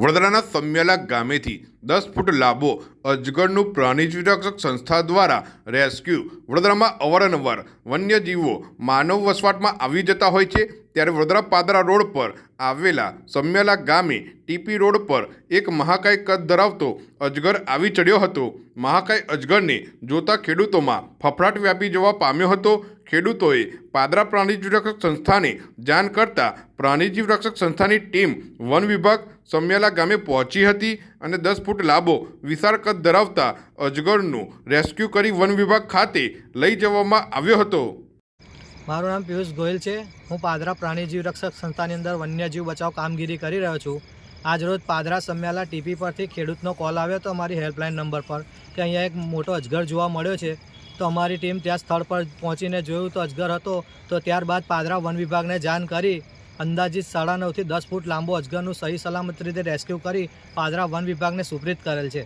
વડોદરાના સમ્યલા ગામેથી દસ ફૂટ લાંબો અજગરનું પ્રાણીજીવ રક્ષક સંસ્થા દ્વારા રેસ્ક્યુ. વડોદરામાં અવારનવાર વન્યજીવો માનવ વસવાટમાં આવી જતા હોય છે, ત્યારે વડોદરા પાદરા રોડ પર આવેલા સમ્યાલા ગામે ટીપી રોડ પર એક મહાકાય કદ ધરાવતો અજગર આવી ચડ્યો હતો. મહાકાય અજગરને જોતા ખેડૂતોમાં ફફડાટ વ્યાપી જવા પામ્યો હતો. ખેડૂતોએ પાદરા પ્રાણીજીવ રક્ષક સંસ્થાને જાણ કરતા પ્રાણીજીવ રક્ષક સંસ્થાની ટીમ વન વિભાગ સમ્યાલા ગામે પહોંચી હતી અને દસ ફૂટ વિશાળ કદ ધરાવતા અજગરનું રેસ્ક્યુ કરી વન વિભાગ ખાતે લઈ જવામાં આવ્યો હતો. મારું નામ પિયુષ ગોયલ છે. હું પાદરા પ્રાણીજીવ રક્ષક સંસ્થાની અંદર વન્યજીવ બચાવ કામગીરી કરી રહ્યો છું. આજરોજ પાદરા સમ્યાલા ટીપી પરથી ખેડૂતનો કોલ આવ્યો હતો અમારી હેલ્પલાઇન નંબર પર કે અહીંયા એક મોટો અજગર જોવા મળ્યો છે. તો અમારી ટીમ ત્યાં સ્થળ પર પહોંચીને જોયું તો અજગર હતો તો ત્યારબાદ પાદરા વન વિભાગને જાણ કરી અંદાજિત સાડા નવથી દસ ફૂટ લાંબો અજગરનું સહી સલામત રીતે રેસ્ક્યુ કરી પાદરા વન વિભાગને સુપ્રિત કરેલ છે.